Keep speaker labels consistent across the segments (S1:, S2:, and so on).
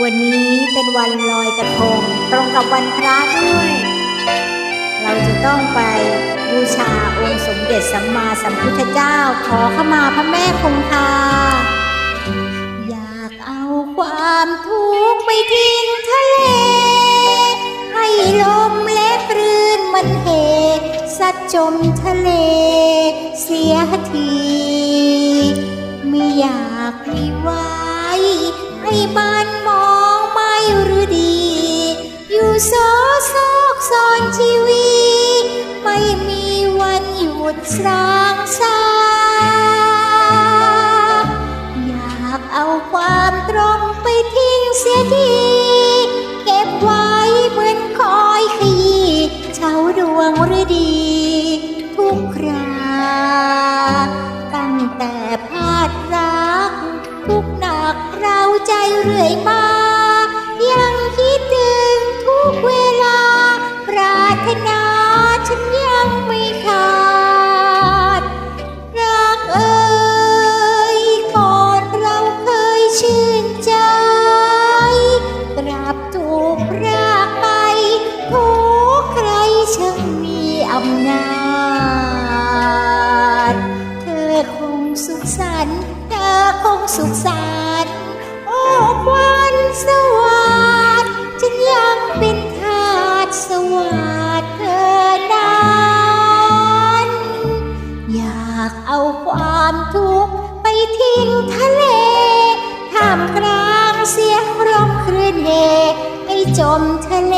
S1: วันนี้เป็นวันลอยกระทงตรงกับวันพระด้วย เราจะต้องไปบูชาองค์สมเด็จสัมมาสัมพุทธเจ้า ขอขมาพระแม่คงคา อยากเอาความทุกข์ไปทิ้งทะเล ให้ลมและคลื่นมันเหสัดจมทะเล เสียทีไม่อยากมีไว้ให้บ้านม สร้างสรรค์อยากเอาความตรงไปทิ้งเสียที เก็บไว้เหมือนคอยขยี้เช้าดวงฤดี ทุกครา ตั้งแต่พาดรัก ทุกหนักเราใจเรื่อยมา มีอำนาจเธอคงสุขสันต์เธอคงสุขสันต์โอ้ควันสวัสดิ์ฉันยังเป็นทาสสวัสดิ์เธอนั้นอยากเอาความทุกข์ไปทิ้งทะเลท่ามกลางเสียงร้องคลื่นเฮให้จมทะเล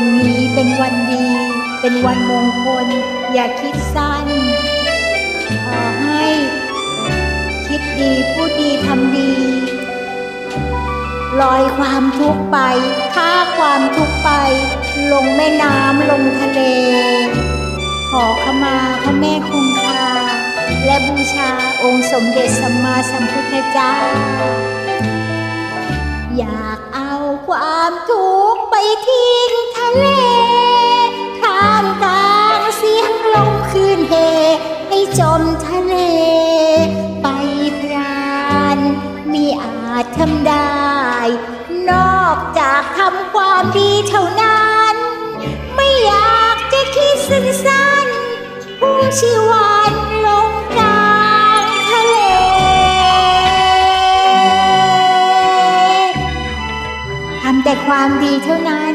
S1: วันนี้เป็นวันดี เป็นวันมงคล อย่าคิดสั้น ขอให้คิดดีพูดดีทำดี ลอยความทุกข์ไปฆ่าความทุกข์ไป ลงแม่น้ำลงทะเล ขอขมาพระแม่คงคา และบูชาองค์สมเด็จสัมมาสัมพุทธเจ้า อยากเอาความทุกข์ไปทิ้ ทำได้ นอกจากทำความดีเท่านั้น ไม่อยากจะคิดสั้นๆพุ่งชีวันลงกลางทะเล ทำแต่ความดีเท่านั้น